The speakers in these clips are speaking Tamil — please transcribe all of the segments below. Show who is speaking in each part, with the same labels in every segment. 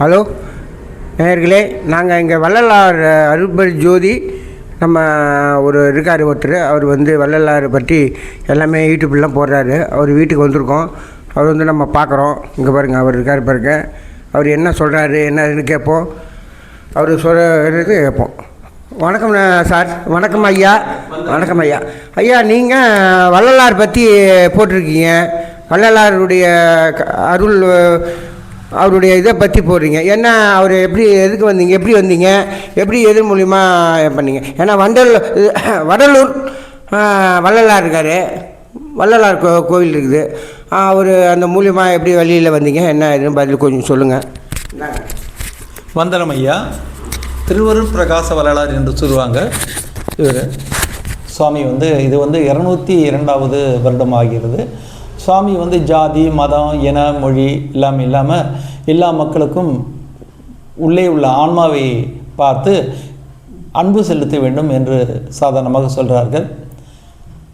Speaker 1: ஹலோ நேர்களே நாங்கள் இங்கே வள்ளலார் அருள்பெரு ஜோதி நம்ம ஒரு இருக்கார் ஒருத்தர் அவர் வந்து வள்ளலார் பற்றி எல்லாமே யூடியூப்லாம் போடுறாரு. அவர் வீட்டுக்கு வந்திருக்கோம். அவர் வந்து நம்ம பார்க்குறோம் இங்கே பாருங்கள் அவர் இருக்கார் பாருங்க. அவர் என்ன சொல்கிறாரு என்னன்னு கேட்போம். அவர் சொல்கிறது கேட்போம். வணக்கம் சார். வணக்கம் ஐயா. வணக்கம் ஐயா. ஐயா நீங்கள் வள்ளலார் பற்றி போட்டிருக்கீங்க. வள்ளலாருடைய க- அருள் அவருடைய இதை பற்றி போடுறீங்க. என்ன அவர் எப்படி எதுக்கு வந்தீங்க? எப்படி வந்தீங்க? எப்படி எது மூலிமா பண்ணீங்க? ஏன்னா வண்டல் வடலூர் வள்ளலார் இருக்கார். வள்ளலார் கோ கோவில் இருக்குது. அவர் அந்த மூலியமாக எப்படி வழியில் வந்தீங்க? என்ன இதுன்னு பதில் கொஞ்சம் சொல்லுங்கள்
Speaker 2: வந்தனம் ஐயா. திருவருள் பிரகாச வரலாறு என்று சொல்லுவாங்க இவர். சுவாமி வந்து இது வந்து இரநூத்தி இரண்டாவது வருடம் ஆகிறது. சுவாமி வந்து ஜாதி மதம் இன மொழி எல்லாமே இல்லாமல் எல்லா மக்களுக்கும் உள்ளே உள்ள ஆன்மாவை பார்த்து அன்பு செலுத்த வேண்டும் என்று சாதாரணமாக சொல்கிறார்கள்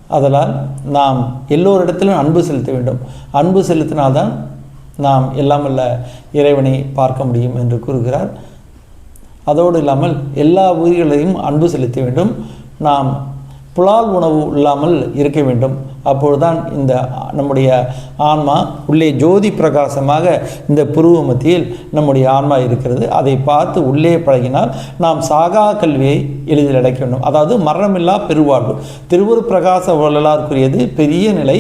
Speaker 2: அதனால் நாம் எல்லோரிடத்திலும் அன்பு செலுத்த வேண்டும். அன்பு செலுத்தினால்தான் நாம் எல்லாம் இறைவனை பார்க்க முடியும் என்று கூறுகிறார். அதோடு இல்லாமல் எல்லா உயிர்களையும் அன்பு செலுத்த வேண்டும். நாம் புலால் உணவு இல்லாமல் இருக்க வேண்டும். அப்பொழுதுதான் இந்த நம்முடைய ஆன்மா உள்ளே ஜோதி பிரகாசமாக இந்த புருவ மத்தியில் நம்முடைய ஆன்மா இருக்கிறது. அதை பார்த்து உள்ளே பழகினால் நாம் சாகா கல்வியை எளிதில் அடைக்க வேண்டும். அதாவது மரணமில்லா பெருவாழ்வு. திருவுரு பிரகாச வள்ளலாருக்குரியது பெரிய நிலை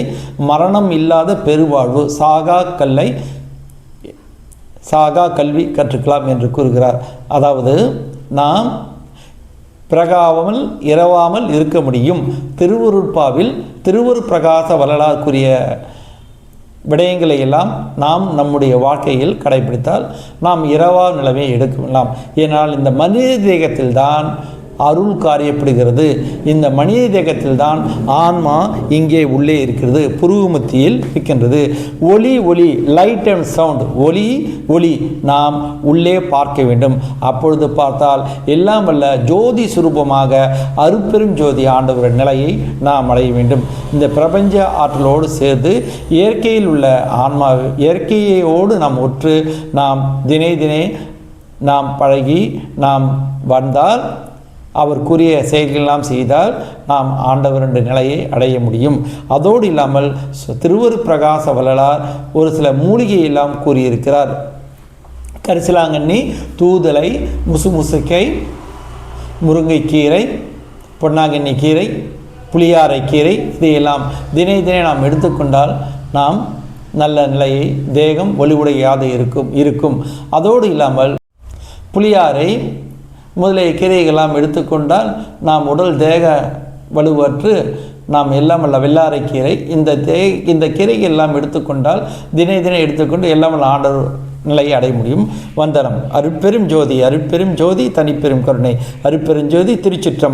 Speaker 2: மரணம் இல்லாத பெருவாழ்வு. சாகா கல்லை சாகா கல்வி கற்றுக்கலாம் என்று கூறுகிறார். அதாவது நாம் பிறகாமல் இரவாமல் இருக்க முடியும். திருவுருட்பாவில் திருவுரு பிரகாச வரலாறுக்குரிய விடயங்களை எல்லாம் நாம் நம்முடைய வாழ்க்கையில் கடைபிடித்தால் நாம் இரவா நிலைமை எடுக்கலாம். ஏனால் இந்த மனித தேகத்தில்தான் அருள் காரியப்படுகிறது இந்த மனித தேகத்தில்தான் ஆன்மா இங்கே உள்ளே இருக்கிறது புருவமத்தியில் இருக்கின்றது. ஒளி ஒளி லைட் அண்ட் சவுண்ட் ஒளி ஒளி நாம் உள்ளே பார்க்க வேண்டும். அப்பொழுது பார்த்தால் எல்லாம் வல்ல ஜோதி சுரூபமாக அருப்பெரும் ஜோதி ஆண்டவர் நிலையை நாம் அடைய வேண்டும். இந்த பிரபஞ்ச ஆற்றலோடு சேர்ந்து இயற்கையில் உள்ள ஆன்மா இயற்கையோடு நாம் ஒற்று நாம் தினே தினே நாம் பழகி நாம் வந்தால் அவர் கூறிய செயல்களெல்லாம் செய்தால் நாம் ஆண்டவர் என்ற நிலையை அடைய முடியும். அதோடு இல்லாமல் சு- திருவரு பிரகாச வள்ளலார் ஒரு சில மூலிகையெல்லாம் கூறியிருக்கிறார். கரிசலாங்கண்ணி தூதலை முசுமுசுக்கை முருங்கைக்கீரை பொன்னாங்கண்ணி கீரை புளியாரை கீரை இதையெல்லாம் தினை தினை நாம் எடுத்துக்கொண்டால் நாம் நல்ல நிலையை தேகம் ஒளிவுடையாக இருக்கும் இருக்கும். அதோடு இல்லாமல் புளியாரை முதலிய கீரைகளெல்லாம் எடுத்துக்கொண்டால் நாம் உடல் தேக வலுவற்று நாம் எல்லாம் வல்ல வெள்ளாரைக்கீரை இந்த தே இந்த கீரைகள் எல்லாம் எடுத்துக்கொண்டால் தினை தினை எடுத்துக்கொண்டு எல்லாம் வல்ல நிலையை அடைய முடியும். வந்தனம். அருட்பெரும் ஜோதி அருட்பெரும் ஜோதி தனிப்பெரும் கருணை. அருட்பெரும் ஜோதி திருச்சிற்றம்